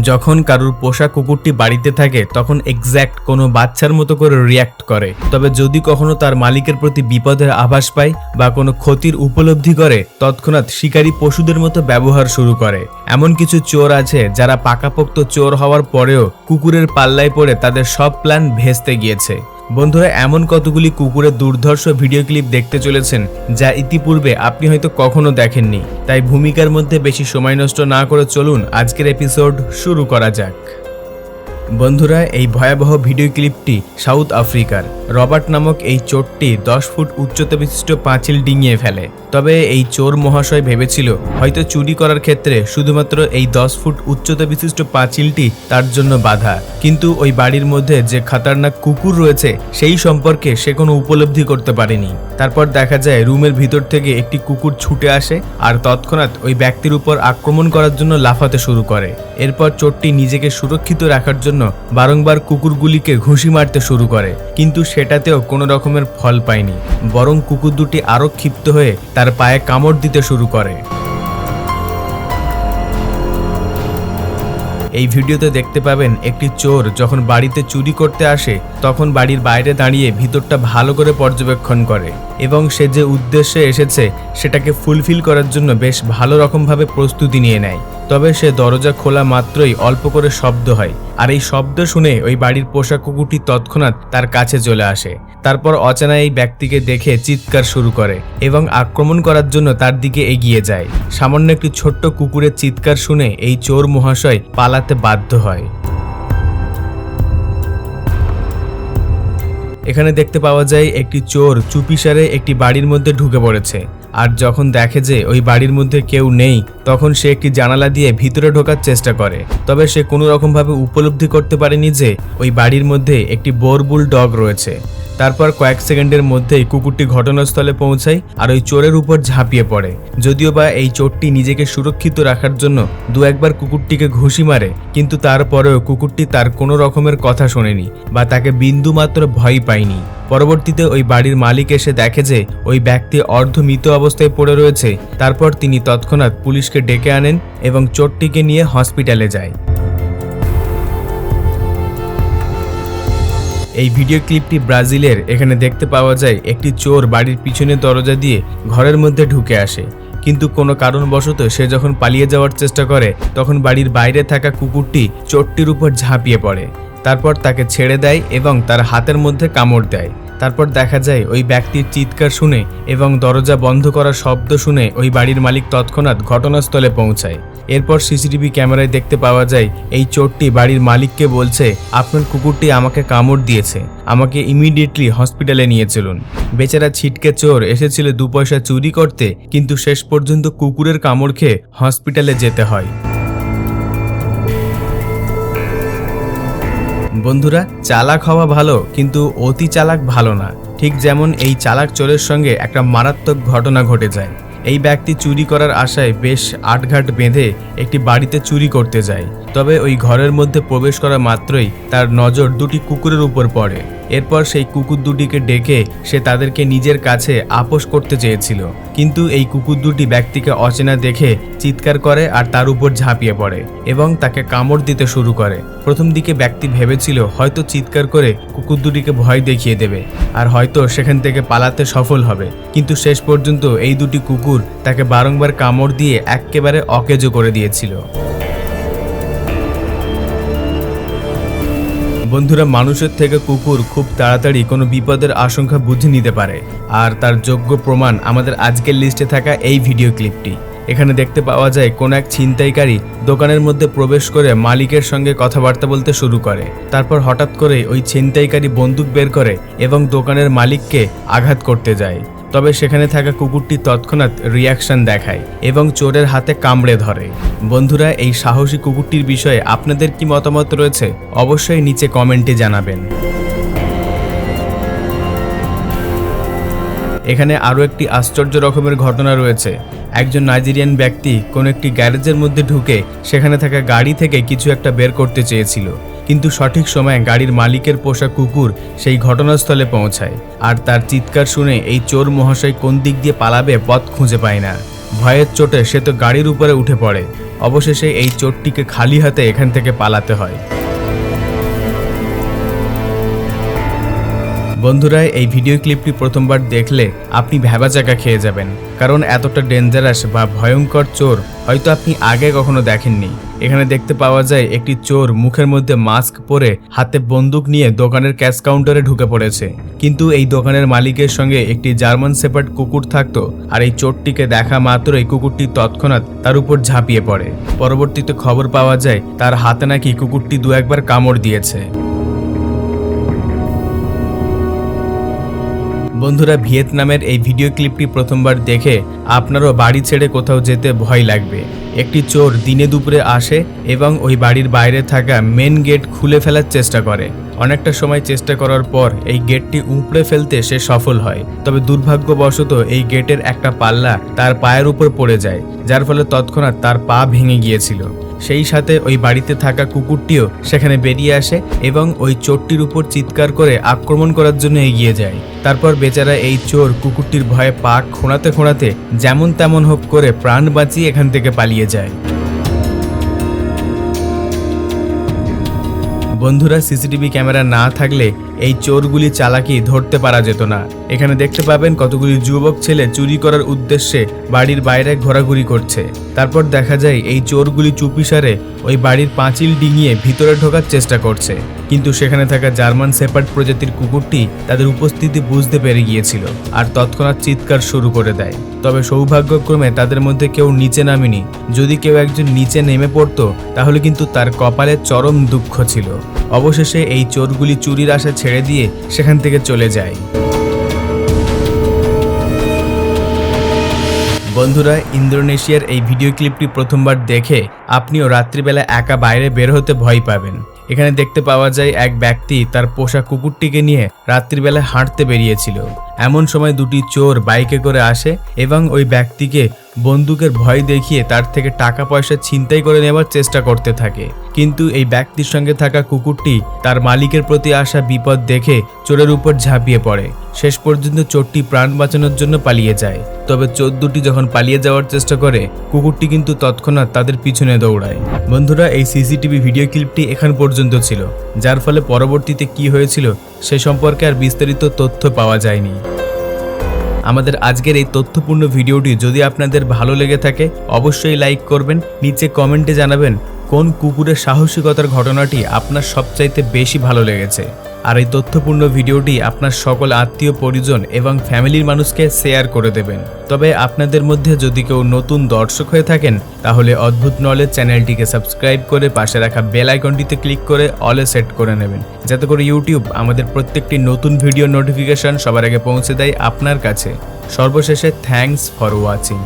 যখন কারুর পোষা কুকুরটি বাড়িতে থাকে, তখন এক্স্যাক্ট কোনো বাচ্চার মতো করে রিয়্যাক্ট করে। তবে যদি কখনো তার মালিকের প্রতি বিপদের আভাস পায় বা কোনো ক্ষতির উপলব্ধি করে, তৎক্ষণাৎ শিকারী পশুদের মতো ব্যবহার শুরু করে। এমন কিছু চোর আছে যারা পাকাপোক্ত চোর হওয়ার পরেও কুকুরের পাল্লায় পড়ে তাদের সব প্ল্যান ভেস্তে গিয়েছে। বন্ধুরা, এমন কতগুলি কুকুরের দুর্ধর্ষ ভিডিও ক্লিপ দেখতে চলেছেন যা ইতিপূর্বে আপনি হয়তো কখনো দেখেননি। তাই ভূমিকার মধ্যে বেশি সময় নষ্ট না করে চলুন আজকের এপিসোড শুরু করা যাক। বন্ধুরা, এই ভয়াবহ ভিডিও ক্লিপটি সাউথ আফ্রিকার। রবার্ট নামক এই চোরটি দশ ফুট উচ্চতা বিশিষ্ট পাঁচিল ডিঙিয়ে ফেলে। তবে এই চোর মহাশয় ভেবেছিল, হয়তো চুরি করার ক্ষেত্রে শুধুমাত্র এই দশ ফুট উচ্চতা বিশিষ্ট পাঁচিলটি তার জন্য বাধা। কিন্তু ওই বাড়ির মধ্যে যে খাতারনাক কুকুর রয়েছে, সেই সম্পর্কে সে কোনো উপলব্ধি করতে পারেনি। তারপর দেখা যায়, রুমের ভিতর থেকে একটি কুকুর ছুটে আসে আর তৎক্ষণাৎ ওই ব্যক্তির উপর আক্রমণ করার জন্য লাফাতে শুরু করে। এরপর চোরটি নিজেকে সুরক্ষিত রাখার জন্য বারংবার কুকুরগুলিকে ঘুষি মারতে শুরু করে, কিন্তু সেটাতেও কোনো রকমের ফল পায়নি। বরং কুকুর দুটি আরও ক্ষিপ্ত হয়ে তার পায়ে কামড় দিতে শুরু করে। এই ভিডিওতে দেখতে পাবেন একটি চোর যখন বাড়িতে চুরি করতে আসে, তখন বাড়ির বাইরে দাঁড়িয়ে ভিতরটা ভালো করে পর্যবেক্ষণ করে এবং সে যে উদ্দেশ্যে এসেছে, সেটাকে ফুলফিল করার জন্য বেশ ভালো রকমভাবে প্রস্তুতি নিয়ে নেয়। তবে সে দরজা খোলা মাত্রই অল্প করে শব্দ হয়। আর এই শব্দ শুনে ওই বাড়ির পোষা কুকুরটি তৎক্ষণাৎ তার কাছে চলে আসে। তারপর অচেনা এই ব্যক্তিকে দেখে চিৎকার শুরু করে এবং আক্রমণ করার জন্য তার দিকে এগিয়ে যায়। সামান্য একটি ছোট্ট কুকুরের চিৎকার শুনে এই চোর মহাশয় পালাতে বাধ্য হয়। এখানে দেখতে পাওয়া যায় একটি চোর চুপিসারে একটি বাড়ির মধ্যে ঢুকে পড়েছে। আর যখন দেখে যে ওই বাড়ির মধ্যে কেউ নেই, তখন সে একটি জানালা দিয়ে ভিতরে ঢোকার চেষ্টা করে। তবে সে কোনো রকমভাবে উপলব্ধি করতে পারেনি যে ওই বাড়ির মধ্যে একটি বোরবুল ডগ রয়েছে। তারপর কয়েক সেকেন্ডের মধ্যেই কুকুরটি ঘটনাস্থলে পৌঁছায় আর ওই চোরের উপর ঝাঁপিয়ে পড়ে। যদিও বা এই চোরটি নিজেকে সুরক্ষিত রাখার জন্য দু একবার কুকুরটিকে ঘুষি মারে, কিন্তু তারপরেও কুকুরটি তার কোনো রকমের কথা শোনেনি বা তাকে বিন্দুমাত্র ভয় পায়নি। পরবর্তীতে ওই বাড়ির মালিক এসে দেখে যে ওই ব্যক্তি অর্ধ অর্ধমৃত অবস্থায় পড়ে রয়েছে, তারপর তিনি তৎক্ষণাৎ পুলিশকে ডেকে আনেন এবং চোরটিকে নিয়ে হসপিটালে যায়। এই ভিডিও ক্লিপটি ব্রাজিলের, এখানে দেখতে পাওয়া যায় একটি চোর বাড়ির পিছনের দরজা দিয়ে ঘরের মধ্যে ঢুকে আসে। কিন্তু কোনো কারণবশত সে যখন পালিয়ে যাওয়ার চেষ্টা করে, তখন বাড়ির বাইরে থাকা কুকুরটি চোরটির উপর ঝাঁপিয়ে পড়ে। তারপর তাকে ছেড়ে দেয় এবং তার হাতের মধ্যে কামড় দেয়। তারপর দেখা যায় ওই ব্যক্তির চিৎকার শুনে এবং দরজা বন্ধ করার শব্দ শুনে ওই বাড়ির মালিক তৎক্ষণাৎ ঘটনাস্থলে পৌঁছায়। এরপর সিসিটিভি ক্যামেরায় দেখতে পাওয়া যায়, এই চোরটি বাড়ির মালিককে বলছে, আপনার কুকুরটি আমাকে কামড় দিয়েছে। আমাকে ইমিডিয়েটলি হসপিটালে নিয়ে চলুন। বেচারা ছিটকে চোর এসেছিল দু পয়সা চুরি করতে, কিন্তু শেষ পর্যন্ত কুকুরের কামড় খেয়ে হসপিটালে যেতে হয়। বন্ধুরা, চালাক হওয়া ভালো, কিন্তু অতি চালাক ভালো না। ঠিক যেমন এই চালাক চোরের সঙ্গে একটা মারাত্মক ঘটনা ঘটে যায়। এই ব্যক্তি চুরি করার আশায় বেশ আটঘাট বেঁধে একটি বাড়িতে চুরি করতে যায়। তবে ওই ঘরের মধ্যে প্রবেশ করা মাত্রই তার নজর দুটি কুকুরের উপর পড়ে। এরপর সেই কুকুর দুটিকে ডেকে সে তাদেরকে নিজের কাছে আপোষ করতে চেয়েছিল। কিন্তু এই কুকুর দুটি ব্যক্তিকে অচেনা দেখে চিৎকার করে আর তার উপর ঝাঁপিয়ে পড়ে এবং তাকে কামড় দিতে শুরু করে। প্রথম দিকে ব্যক্তি ভেবেছিল হয়তো চিৎকার করে কুকুর দুটিকে ভয় দেখিয়ে দেবে আর হয়তো সেখান থেকে পালাতে সফল হবে। কিন্তু শেষ পর্যন্ত এই দুটি কুকুর তাকে বারংবার কামড় দিয়ে একেবারে অকেজো করে দিয়েছিল। বন্ধুরা, মানুষের থেকে কুকুর খুব তাড়াতাড়ি কোনো বিপদের আশঙ্কা বুঝে নিতে পারে। আর তার যোগ্য প্রমাণ আমাদের আজকের লিস্টে থাকা এই ভিডিও ক্লিপটি। এখানে দেখতে পাওয়া যায়, কোন এক ছিনতাইকারী দোকানের মধ্যে প্রবেশ করে মালিকের সঙ্গে কথাবার্তা বলতে শুরু করে। তারপর হঠাৎ করে ওই ছিনতাইকারী বন্দুক বের করে এবং দোকানের মালিককে আঘাত করতে যায়। তবে সেখানে থাকা কুকুরটি তৎক্ষণাৎ রিয়াকশন দেখায় এবং চোরের হাতে কামড়ে ধরে। বন্ধুরা, এই সাহসী কুকুরটির বিষয়ে আপনাদের কি মতামত রয়েছে? অবশ্যই নিচে কমেন্টে জানাবেন। এখানে আরও একটি আশ্চর্য রকমের ঘটনা রয়েছে। একজন নাইজেরিয়ান ব্যক্তি কোনো একটি গ্যারেজের মধ্যে ঢুকে সেখানে থাকা গাড়ি থেকে কিছু একটা বের করতে চেয়েছিল। কিন্তু সঠিক সময়ে গাড়ির মালিকের পোষা কুকুর সেই ঘটনাস্থলে পৌঁছায়। আর তার চিৎকার শুনে এই চোর মহাশয় কোন দিক দিয়ে পালাবে পথ খুঁজে পায় না। ভয়ের চোটে সে তো গাড়ির উপরে উঠে পড়ে। অবশেষে এই চোরটিকে খালি হাতে এখান থেকে পালাতে হয়। বন্ধুরা, এই ভিডিও ক্লিপটি প্রথমবার দেখলে আপনি ভ্যাবাচাকা খেয়ে যাবেন, কারণ এতটা ডেঞ্জারাস বা ভয়ঙ্কর চোর হয়তো আপনি আগে কখনো দেখেননি। এখানে দেখতে পাওয়া যায় একটি চোর মুখের মধ্যে মাস্ক পরে হাতে বন্দুক নিয়ে দোকানের ক্যাশ কাউন্টারে ঢুকে পড়েছে। কিন্তু এই দোকানের মালিকের সঙ্গে একটি জার্মান সেপার্ড কুকুর থাকত আর এই চোরটিকে দেখা মাত্র এই কুকুরটি তৎক্ষণাৎ তার উপর ঝাঁপিয়ে পড়ে। পরবর্তীতে খবর পাওয়া যায়, তার হাতে নাকি কুকুরটি দু একবার কামড় দিয়েছে। বন্ধুরা ভিয়েতনামের এই ভিডিও ক্লিপটি প্রথমবার দেখে আপনারও বাড়ি ছেড়ে কোথাও যেতে ভয় লাগবে। একটি চোর দিনে দুপুরে আসে এবং ওই বাড়ির বাইরে থাকা মেন গেট খুলে ফেলার চেষ্টা করে। অনেকটা সময় চেষ্টা করার পর এই গেটটি উপড়ে ফেলতে সে সফল হয়। তবে দুর্ভাগ্যবশত এই গেটের একটা পাল্লা তার পায়ের উপর পড়ে যায়, যার ফলে তৎক্ষণাৎ তার পা ভেঙে গিয়েছিল। সেই সাথে ওই বাড়িতে থাকা কুকুরটিও সেখানে বেরিয়ে আসে এবং ওই চোরটির উপর চিৎকার করে আক্রমণ করার জন্য এগিয়ে যায়। তারপর বেচারা এই চোর কুকুরটির ভয়ে পাক খোঁড়াতে খোঁড়াতে যেমন তেমন হোক করে প্রাণ বাঁচিয়ে এখান থেকে পালিয়ে যায়। বন্ধুরা সিসিটিভি ক্যামেরা না থাকলে এই চোরগুলি চালাকি ধরতে পারা যেত না। এখানে দেখতে পাবেন কতগুলি যুবক ছেলে চুরি করার উদ্দেশ্যে বাড়ির বাইরে ঘোরাঘুরি করছে। তারপর দেখা যায় এই চোরগুলি চুপিসারে ওই বাড়ির পাঁচিল ডিঙিয়ে ভিতরে ঢোকার চেষ্টা করছে। কিন্তু সেখানে থাকা জার্মান সেপার্ড প্রজাতির কুকুরটি তাদের উপস্থিতি বুঝতে পেরে গিয়েছিল আর তৎক্ষণাৎ চিৎকার শুরু করে দেয়। তবে সৌভাগ্যক্রমে তাদের মধ্যে কেউ নিচে নামেনি। যদি কেউ একজন নিচে নেমে পড়তো, তাহলে কিন্তু তার কপালে চরম দুঃখ ছিল। অবশেষে এই চোরগুলি চুরির আশা ছেড়ে দিয়ে সেখান থেকে চলে যায়। বন্ধুরা, ইন্দোনেশিয়ার এই ভিডিও ক্লিপটি প্রথমবার দেখে আপনিও রাত্রিবেলা একা বাইরে বের হতে ভয় পাবেন। এখানে দেখতে পাওয়া যায় এক ব্যক্তি তার পোষা কুকুরটিকে নিয়ে রাত্রিবেলায় হাঁটতে বেরিয়েছিল। এমন সময় দুটি চোর বাইকে করে আসে এবং ওই ব্যক্তিকে বন্দুকের ভয় দেখিয়ে তার থেকে টাকা পয়সা ছিনতাই করে নেওয়ার চেষ্টা করতে থাকে। কিন্তু এই ব্যক্তির সঙ্গে থাকা কুকুরটি তার মালিকের প্রতি আসা বিপদ দেখে চোরের উপর ঝাঁপিয়ে পড়ে। শেষ পর্যন্ত চোরটি প্রাণ বাঁচানোর জন্য পালিয়ে যায়। তবে চোর দুটি যখন পালিয়ে যাওয়ার চেষ্টা করে, কুকুরটি কিন্তু তৎক্ষণাৎ তাদের পিছনে দৌড়ায়। বন্ধুরা, এই সিসিটিভি ভিডিও ক্লিপটি এখান পর্যন্ত ছিল। যার ফলে পরবর্তীতে কি হয়েছিল সে সম্পর্কে আর বিস্তারিত তথ্য পাওয়া যায়নি। আমাদের আজকের এই তথ্যপূর্ণ ভিডিওটি যদি আপনাদের ভালো লেগে থাকে, অবশ্যই লাইক করবেন, নিচে কমেন্টে জানাবেন কোন কুকুরের সাহসিকতার ঘটনাটি আপনার সবচাইতে বেশি ভালো লেগেছে। আর এই তথ্যপূর্ণ ভিডিওটি আপনার সকল আত্মীয়, পরিজন এবং ফ্যামিলির মানুষকে শেয়ার করে দেবেন। তবে আপনাদের মধ্যে যদি কেউ নতুন দর্শক হয়ে থাকেন, তাহলে অদ্ভুত নলেজ চ্যানেলটিকে সাবস্ক্রাইব করে পাশে রাখা বেল আইকনটিতে ক্লিক করে অলে সেট করে নেবেন। যাতে করে ইউটিউব আমাদের প্রত্যেকটি নতুন ভিডিও নোটিফিকেশন সবার আগে পৌঁছে দেয় আপনার কাছে। সর্বশেষে থ্যাঙ্কস ফর ওয়াচিং।